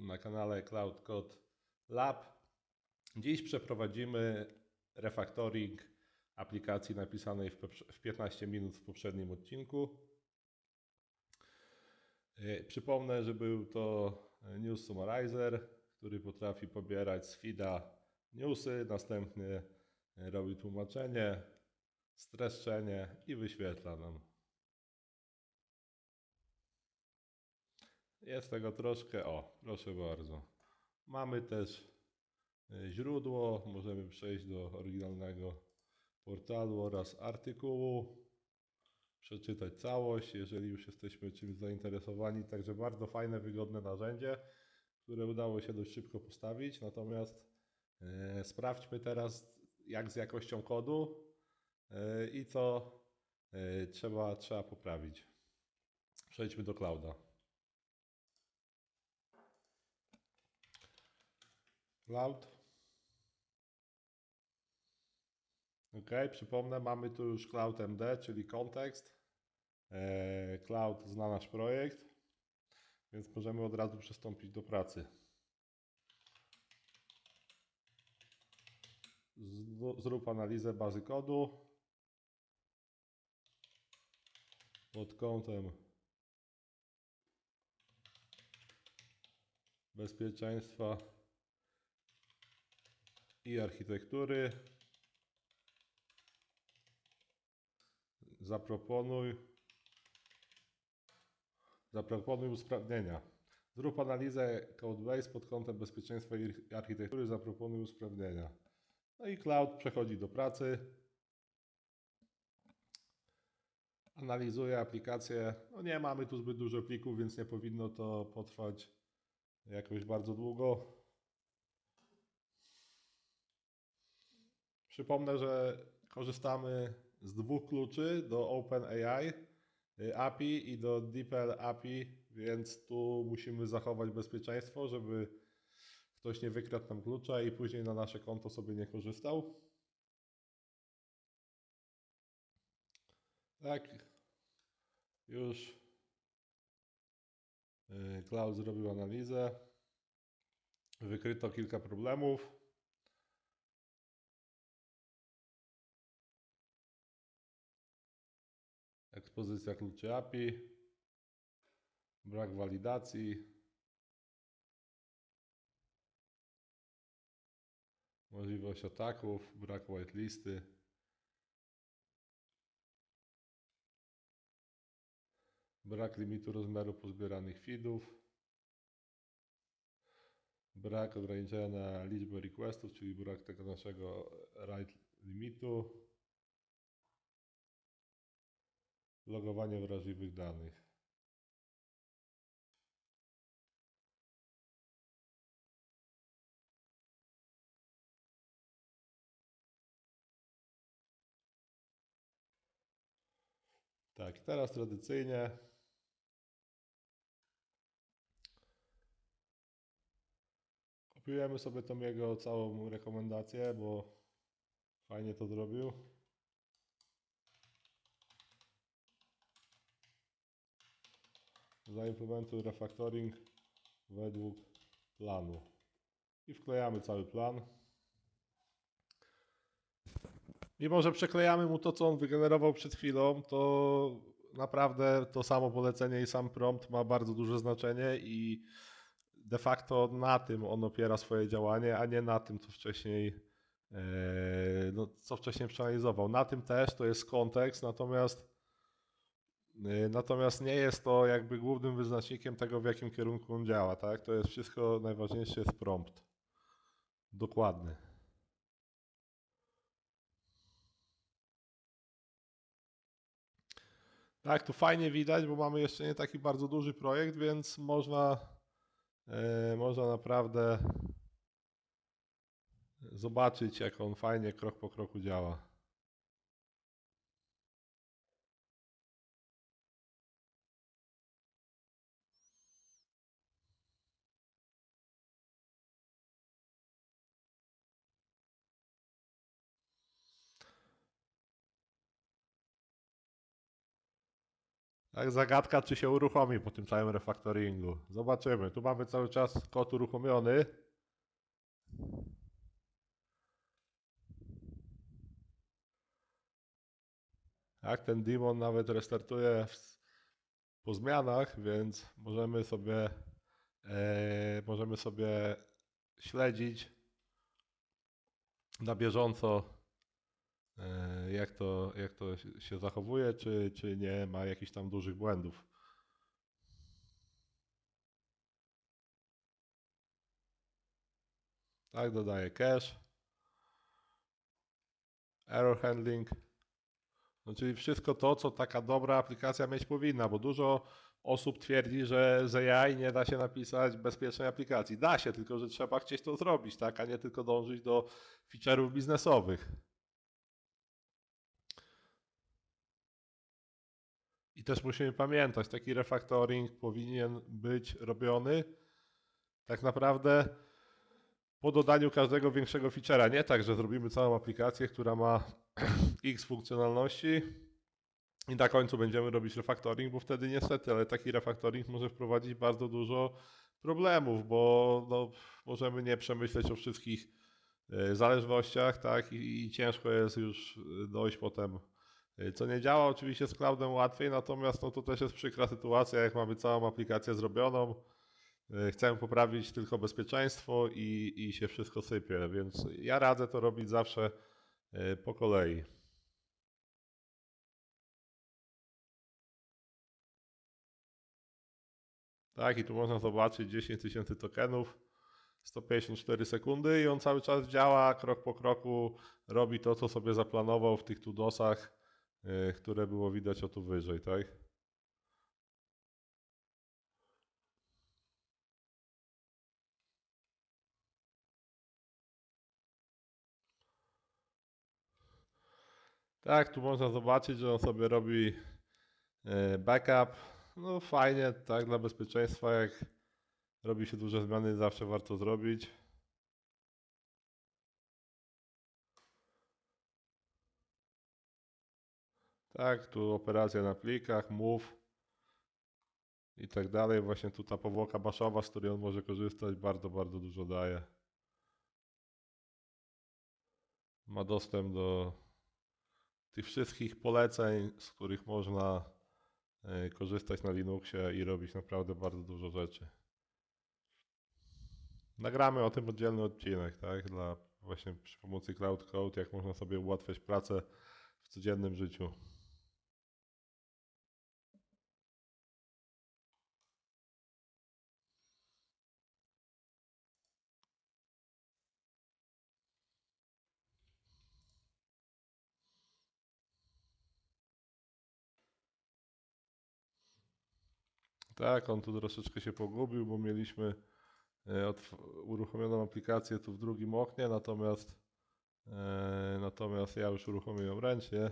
na kanale Cloud Code Lab. Dziś przeprowadzimy refactoring aplikacji napisanej w poprze- w 15 minut w poprzednim odcinku. Yy, Przypomnę, że był to News Summarizer, który potrafi pobierać z feeda newsy, następnie robi tłumaczenie, streszczenie i wyświetla nam. Jest tego troszkę. O, proszę bardzo. Mamy też e, źródło. Możemy przejść do oryginalnego portalu oraz artykułu. Przeczytać całość, jeżeli już jesteśmy czymś zainteresowani. Także bardzo fajne, wygodne narzędzie, które udało się dość szybko postawić. Natomiast e, sprawdźmy teraz, jak z jakością kodu e, i co e, trzeba, trzeba poprawić. Przejdźmy do clouda. Cloud. Ok, przypomnę, mamy tu już Cloud MD, czyli kontekst. E, Cloud zna nasz projekt, więc możemy od razu przystąpić do pracy. Zrób analizę bazy kodu pod kątem bezpieczeństwa i architektury. Zaproponuj zaproponuj usprawnienia. Zrób analizę Codebase pod kątem bezpieczeństwa i architektury. Zaproponuj usprawnienia. No i cloud przechodzi do pracy. Analizuje aplikację. No nie mamy tu zbyt dużo plików, więc nie powinno to potrwać jakoś bardzo długo. Przypomnę, że korzystamy z dwóch kluczy do OpenAI y, API i do DeepL API, więc tu musimy zachować bezpieczeństwo, żeby ktoś nie wykradł nam klucza i później na nasze konto sobie nie korzystał. Tak, już y, Cloud zrobił analizę. Wykryto kilka problemów. Ekspozycja kluczy API, brak walidacji, możliwość ataków, brak whitelisty. Brak limitu rozmiaru pozbieranych feedów. Brak ograniczenia na liczbę requestów, czyli brak tego naszego write limitu. Logowanie wrażliwych danych. Tak, teraz tradycyjnie kopiujemy sobie tą jego całą rekomendację, bo fajnie to zrobił. Zaimplementuj refactoring według planu. I wklejamy cały plan. Mimo, że przeklejamy mu to, co on wygenerował przed chwilą, to naprawdę to samo polecenie i sam prompt ma bardzo duże znaczenie i de facto na tym on opiera swoje działanie, a nie na tym, co wcześniej, e, no, co wcześniej przeanalizował. Na tym też to jest kontekst, natomiast Natomiast nie jest to jakby głównym wyznacznikiem tego, w jakim kierunku on działa, tak? To jest wszystko, najważniejsze jest prompt. Dokładny. Tak, tu fajnie widać, bo mamy jeszcze nie taki bardzo duży projekt, więc można, e, można naprawdę zobaczyć, jak on fajnie krok po kroku działa. Tak, zagadka, czy się uruchomi po tym całym refaktoringu. Zobaczymy. Tu mamy cały czas kod uruchomiony. Tak, ten Demon nawet restartuje w, po zmianach, więc możemy sobie, e, możemy sobie śledzić na bieżąco, to, jak to się zachowuje, czy, czy nie ma jakichś tam dużych błędów. Tak, dodaję cache. Error handling. No, czyli wszystko to, co taka dobra aplikacja mieć powinna, bo dużo osób twierdzi, że z AI nie da się napisać bezpiecznej aplikacji. Da się, tylko że trzeba chcieć to zrobić, tak, a nie tylko dążyć do feature'ów biznesowych. Też musimy pamiętać, taki refactoring powinien być robiony tak naprawdę po dodaniu każdego większego feature'a. Nie tak, że zrobimy całą aplikację, która ma x funkcjonalności i na końcu będziemy robić refactoring, bo wtedy niestety, ale taki refactoring może wprowadzić bardzo dużo problemów, bo no, możemy nie przemyśleć o wszystkich e, zależnościach, tak, i, i ciężko jest już dojść potem, e, co nie działa. Oczywiście z cloudem łatwiej, natomiast no, to też jest przykra sytuacja, jak mamy całą aplikację zrobioną, e, chcemy poprawić tylko bezpieczeństwo i, i się wszystko sypie, więc ja radzę to robić zawsze e, po kolei. Tak, i tu można zobaczyć 10 tysięcy tokenów, 154 sekundy i on cały czas działa, krok po kroku robi to, co sobie zaplanował w tych tudosach, które było widać o tu wyżej, tak? Tak, tu można zobaczyć, że on sobie robi yy, backup. No fajnie, tak, dla bezpieczeństwa, jak robi się duże zmiany, zawsze warto zrobić. Tak, tu operacja na plikach, move i tak dalej. Właśnie tu ta powłoka baszowa, z której on może korzystać, bardzo, bardzo dużo daje. Ma dostęp do tych wszystkich poleceń, z których można e, korzystać na Linuxie i robić naprawdę bardzo dużo rzeczy. Nagramy o tym oddzielny odcinek, tak? Dla właśnie przy pomocy Cloud Code, jak można sobie ułatwiać pracę w codziennym życiu. Tak, on tu troszeczkę się pogubił, bo mieliśmy e, uruchomioną aplikację tu w drugim oknie, natomiast e, natomiast ja już uruchomiłem ręcznie.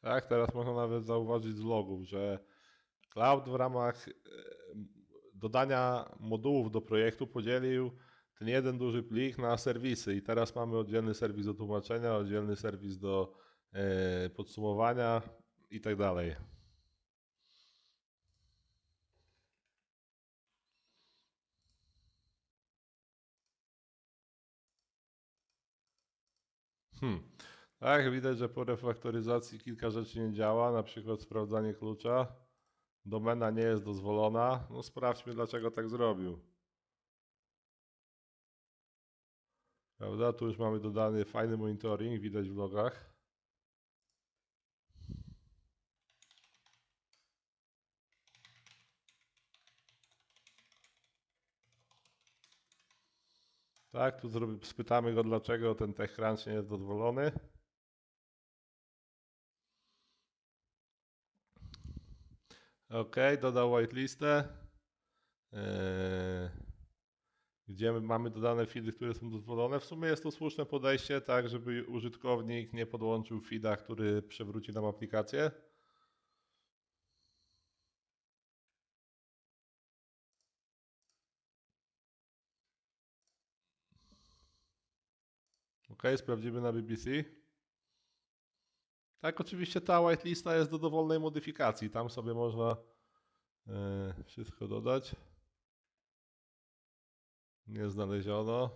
Tak, teraz można nawet zauważyć z logów, że Cloud w ramach e, dodania modułów do projektu podzielił ten jeden duży plik na serwisy i teraz mamy oddzielny serwis do tłumaczenia, oddzielny serwis do e, podsumowania i tak dalej. Hmm. Tak, widać, że po refaktoryzacji kilka rzeczy nie działa, na przykład sprawdzanie klucza. Domena nie jest dozwolona. No sprawdźmy, dlaczego tak zrobił. Prawda? Tu już mamy dodany fajny monitoring, widać w logach. Tak, tu spytamy go, dlaczego ten TechCrunch nie jest dozwolony. Ok, dodał whitelistę. Eee, gdzie mamy dodane feedy, które są dozwolone. W sumie jest to słuszne podejście, tak, żeby użytkownik nie podłączył feeda, który przewróci nam aplikację. Ok, sprawdzimy na BBC. Tak, oczywiście ta whitelista jest do dowolnej modyfikacji. Tam sobie można yy, wszystko dodać. Nie znaleziono.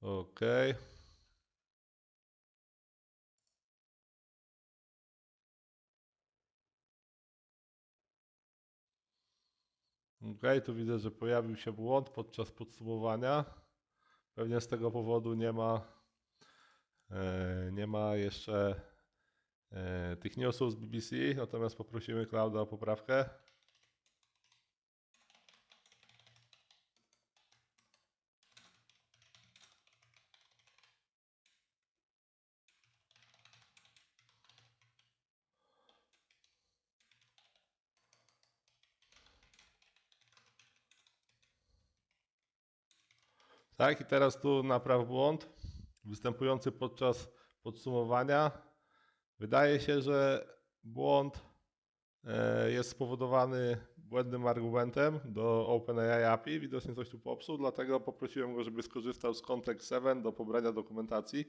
Ok. Ok, tu widzę, że pojawił się błąd podczas podsumowania. Pewnie z tego powodu nie ma, e, nie ma jeszcze e, tych newsów z BBC, natomiast poprosimy Klauda o poprawkę. Tak, i teraz tu napraw błąd występujący podczas podsumowania. Wydaje się, że błąd e, jest spowodowany błędnym argumentem do OpenAI API. Widocznie coś tu popsuł, dlatego poprosiłem go, żeby skorzystał z Context 7 do pobrania dokumentacji.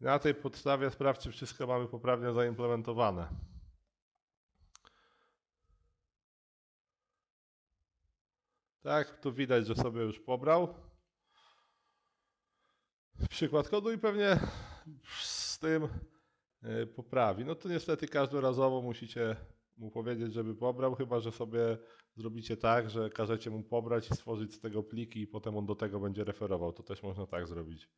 Na tej podstawie sprawdź, czy wszystko mamy poprawnie zaimplementowane. Tak, tu widać, że sobie już pobrał. Przykład kodu i pewnie z tym y, poprawi. No to niestety każdorazowo musicie mu powiedzieć, żeby pobrał, chyba że sobie zrobicie tak, że każecie mu pobrać i stworzyć z tego pliki i potem on do tego będzie referował. To też można tak zrobić.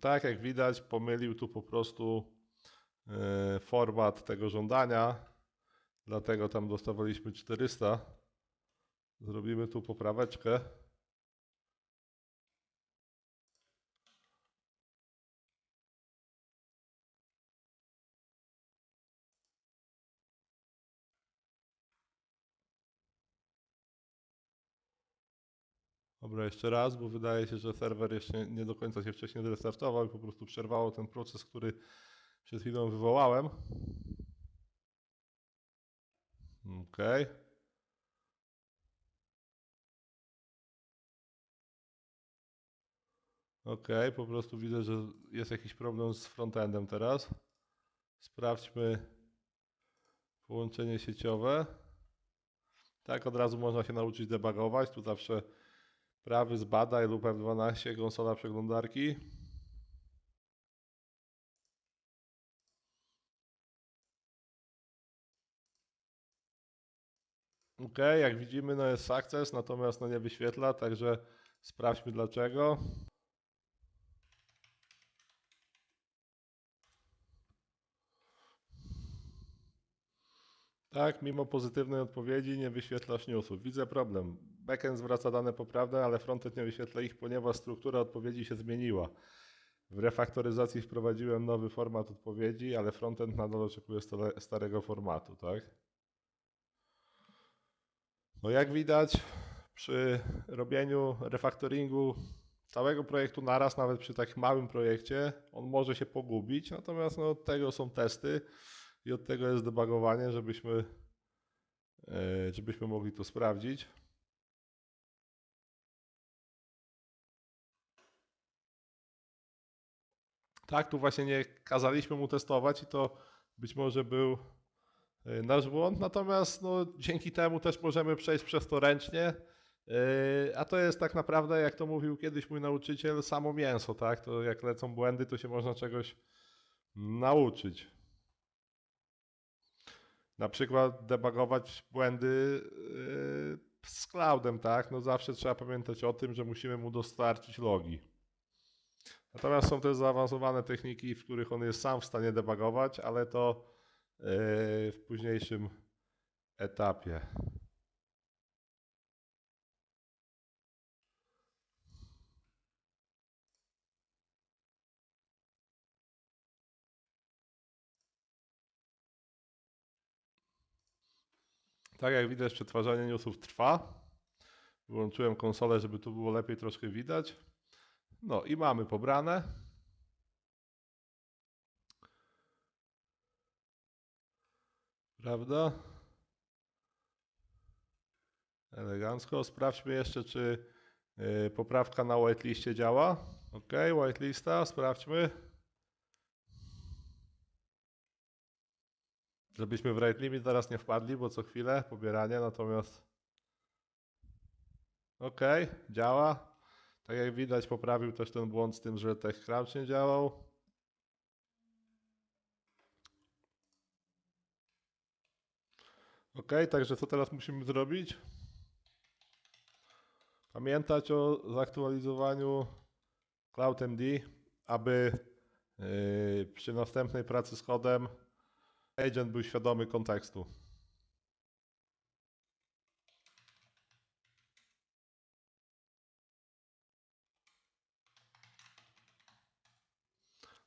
Tak, jak widać, pomylił tu po prostu e, format tego żądania, dlatego tam dostawaliśmy 400. Zrobimy tu popraweczkę. Dobra, jeszcze raz, bo wydaje się, że serwer jeszcze nie do końca się wcześniej zrestartował i po prostu przerwało ten proces, który przed chwilą wywołałem. Ok. Ok, po prostu widzę, że jest jakiś problem z frontendem teraz. Sprawdźmy połączenie sieciowe. Tak, od razu można się nauczyć debugować. Tu zawsze prawy zbadaj lub F12 konsola przeglądarki. Ok, jak widzimy, no jest success, natomiast no nie wyświetla, także sprawdźmy dlaczego. Tak, mimo pozytywnej odpowiedzi nie wyświetlasz newsów. Widzę problem. Backend zwraca dane poprawne, ale frontend nie wyświetla ich, ponieważ struktura odpowiedzi się zmieniła. W refaktoryzacji wprowadziłem nowy format odpowiedzi, ale frontend nadal oczekuje starego formatu, tak? No jak widać, przy robieniu refaktoringu całego projektu naraz, nawet przy tak małym projekcie, on może się pogubić, natomiast no, od tego są testy i od tego jest debugowanie, żebyśmy, e, żebyśmy mogli to sprawdzić. Tak, tu właśnie nie kazaliśmy mu testować i to być może był nasz błąd, natomiast no, dzięki temu też możemy przejść przez to ręcznie, e, a to jest tak naprawdę, jak to mówił kiedyś mój nauczyciel, samo mięso, tak? To jak lecą błędy, to się można czegoś nauczyć. Na przykład debugować błędy yy, z cloudem, tak? No zawsze trzeba pamiętać o tym, że musimy mu dostarczyć logi. Natomiast są też zaawansowane techniki, w których on jest sam w stanie debugować, ale to w późniejszym etapie. Tak jak widać, przetwarzanie newsów trwa. Wyłączyłem konsolę, żeby tu było lepiej troszkę widać. No i mamy pobrane. Prawda? Elegancko. Sprawdźmy jeszcze, czy y, poprawka na whitelistie działa. Ok, whitelista, sprawdźmy. Żebyśmy w rate limit zaraz nie wpadli, bo co chwilę pobieranie, natomiast ok, działa. Tak jak widać poprawił też ten błąd z tym, że tech crouch nie działał. Ok, także co teraz musimy zrobić? Pamiętać o zaktualizowaniu CloudMD, aby yy, przy następnej pracy z kodem agent był świadomy kontekstu.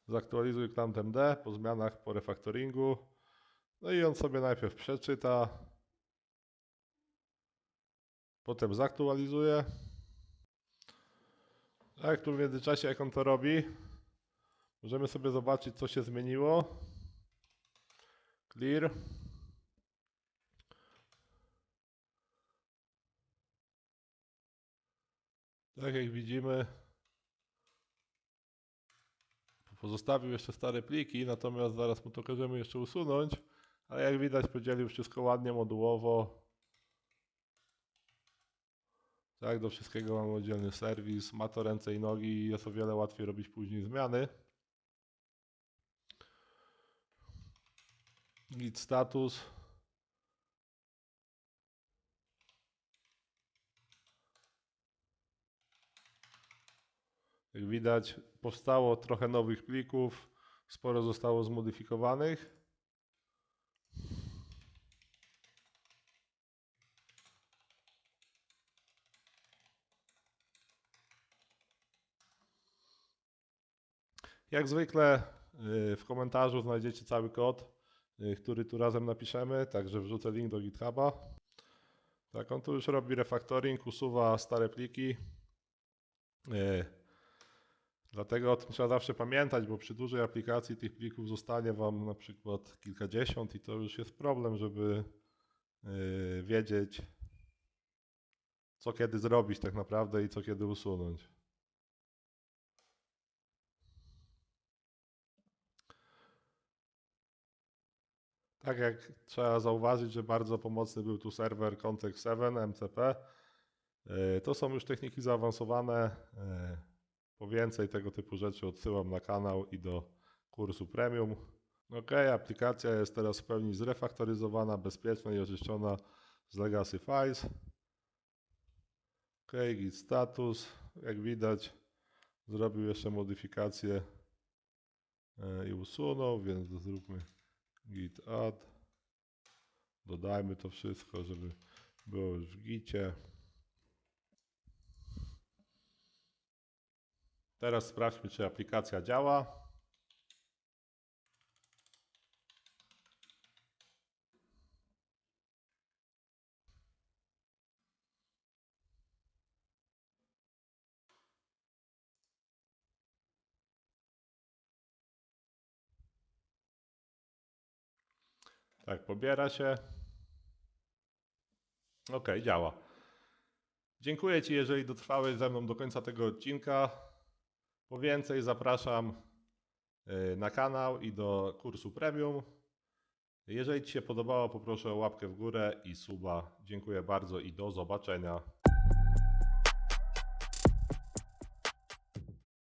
Zaktualizuj CloudMD po zmianach po refactoringu. No i on sobie najpierw przeczyta, potem zaktualizuje. Tak, tu w międzyczasie jak on to robi, możemy sobie zobaczyć co się zmieniło. Clear. Tak jak widzimy, pozostawił jeszcze stare pliki, natomiast zaraz mu to każemy jeszcze usunąć. Ale jak widać podzielił wszystko ładnie modułowo. Tak, do wszystkiego mamy oddzielny serwis, ma to ręce i nogi i jest o wiele łatwiej robić później zmiany. Git status. Jak widać powstało trochę nowych plików, sporo zostało zmodyfikowanych. Jak zwykle y, w komentarzu znajdziecie cały kod, y, który tu razem napiszemy, także wrzucę link do GitHuba. Tak, on tu już robi refactoring, usuwa stare pliki. Y, Dlatego o tym trzeba zawsze pamiętać, bo przy dużej aplikacji tych plików zostanie Wam na przykład kilkadziesiąt i to już jest problem, żeby wiedzieć, co kiedy zrobić tak naprawdę i co kiedy usunąć. Tak jak trzeba zauważyć, że bardzo pomocny był tu serwer Context 7 MCP. Yy, To są już techniki zaawansowane. Yy, Po więcej tego typu rzeczy odsyłam na kanał i do kursu premium. Ok, aplikacja jest teraz w pełni zrefaktoryzowana, bezpieczna i oczyszczona z legacy files. Ok, git status. Jak widać, zrobił jeszcze modyfikacje yy, i usunął, więc zróbmy git add. Dodajmy to wszystko, żeby było już w gicie. Teraz sprawdźmy, czy aplikacja działa. Tak, pobiera się. Ok, działa. Dziękuję Ci, jeżeli dotrwałeś ze mną do końca tego odcinka. Po więcej zapraszam y, na kanał i do kursu premium. Jeżeli Ci się podobało, poproszę o łapkę w górę i suba. Dziękuję bardzo i do zobaczenia.